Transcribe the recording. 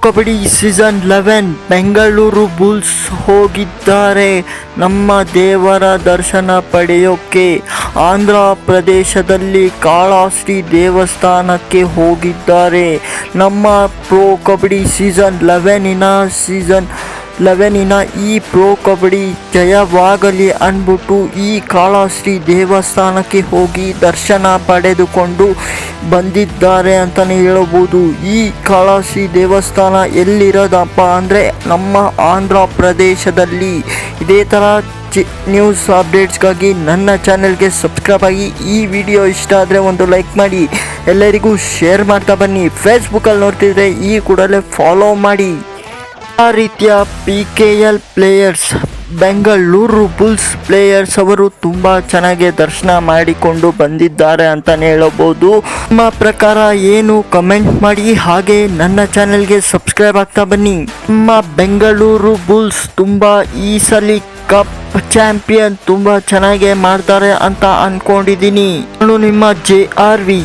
Kabaddi season eleven Bengaluru Bulls ಹೋಗಿದ್ದಾರೆ. ನಮ್ಮ ದೇವರ ದರ್ಶನ ಪಡೆಯೋಕ್ಕೆ ಆಂಧ್ರ ಪ್ರದೇಶದಲ್ಲಿ ಕಾಳಾಸ್ತಿ ದೇವಸ್ಥಾನಕ್ಕೆ ಹೋಗಿದ್ದಾರೆ. ನಮ್ಮ ಪ್ರೋ ಕಬಡ್ಡಿ ಸೀಸನ್ ಲೆವೆನಿನ ಸೀಸನ್ ಲೆವೆನಿನ ಈ ಪ್ರೋ ಕಬಡ್ಡಿ ಜಯವಾಗಲಿ ಅಂದ್ಬಿಟ್ಟು ಈ ಕಾಳಶ್ರೀ ದೇವಸ್ಥಾನಕ್ಕೆ ಹೋಗಿ ದರ್ಶನ ಪಡೆದುಕೊಂಡು ಬಂದಿದ್ದಾರೆ ಅಂತಲೇ ಹೇಳಬಹುದು. ಈ ಕಾಳಶ್ರೀ ದೇವಸ್ಥಾನ ಎಲ್ಲಿರೋದಪ್ಪ ಅಂದರೆ ನಮ್ಮ ಆಂಧ್ರ ಪ್ರದೇಶದಲ್ಲಿ. ಇದೇ ಥರ ಚಿ ನ್ಯೂಸ್ ಅಪ್ಡೇಟ್ಸ್ಗಾಗಿ ನನ್ನ ಚಾನೆಲ್ಗೆ ಸಬ್ಸ್ಕ್ರೈಬ್ ಆಗಿ ಈ ವಿಡಿಯೋ ಇಷ್ಟ ಆದರೆ ಒಂದು ಲೈಕ್ ಮಾಡಿ. ಎಲ್ಲರಿಗೂ ಶೇರ್ ಮಾಡ್ತಾ ಬನ್ನಿ. ಫೇಸ್ಬುಕ್ಕಲ್ಲಿ ನೋಡ್ತಿದ್ರೆ ಈ ಕೂಡಲೇ ಫಾಲೋ ಮಾಡಿ. ಆ ರೀತಿಯ P K L players Bengaluru Bulls players ಅವರು ತುಂಬ ಚೆನ್ನಾಗಿ ದರ್ಶನ ಮಾಡಿಕೊಂಡು ಬಂದಿದ್ದಾರೆ ಅಂತಲೇ ಹೇಳಬಹುದು. ನಿಮ್ಮ ಪ್ರಕಾರ ಏನು ಕಮೆಂಟ್ ಮಾಡಿ, ಹಾಗೆ ನನ್ನ ಚಾನೆಲ್ಗೆ ಸಬ್ಸ್ಕ್ರೈಬ್ ಆಗ್ತಾ ಬನ್ನಿ. ನಿಮ್ಮ ಬೆಂಗಳೂರು ಬುಲ್ಸ್ ತುಂಬ ಈ ಸಲ ಕಪ್ ಚಾಂಪಿಯನ್ ತುಂಬ ಚೆನ್ನಾಗಿ ಮಾಡ್ತಾರೆ ಅಂತ ಅನ್ಕೊಂಡಿದ್ದೀನಿ. ನಾನು ನಿಮ್ಮ ಜೆ ಆರ್ ವಿ